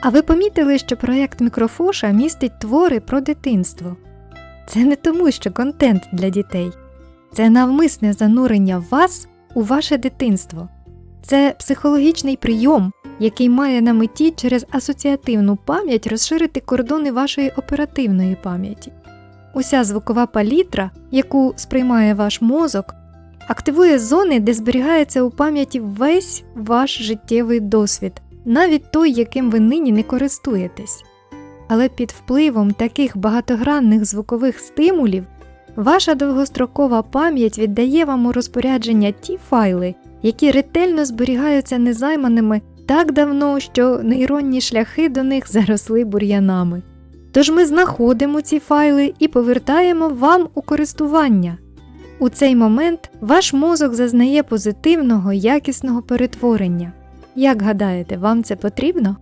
А ви помітили, що проєкт Мікрофоша містить твори про дитинство? Це не тому, що контент для дітей, це навмисне занурення вас у ваше дитинство. Це психологічний прийом, який має на меті через асоціативну пам'ять розширити кордони вашої оперативної пам'яті. Уся звукова палітра, яку сприймає ваш мозок, активує зони, де зберігається у пам'яті весь ваш життєвий досвід, навіть той, яким ви нині не користуєтесь. Але під впливом таких багатогранних звукових стимулів ваша довгострокова пам'ять віддає вам у розпорядження ті файли, які ретельно зберігаються незайманими так давно, що нейронні шляхи до них заросли бур'янами. Тож ми знаходимо ці файли і повертаємо вам у користування. У цей момент ваш мозок зазнає позитивного якісного перетворення. Як гадаєте, вам це потрібно?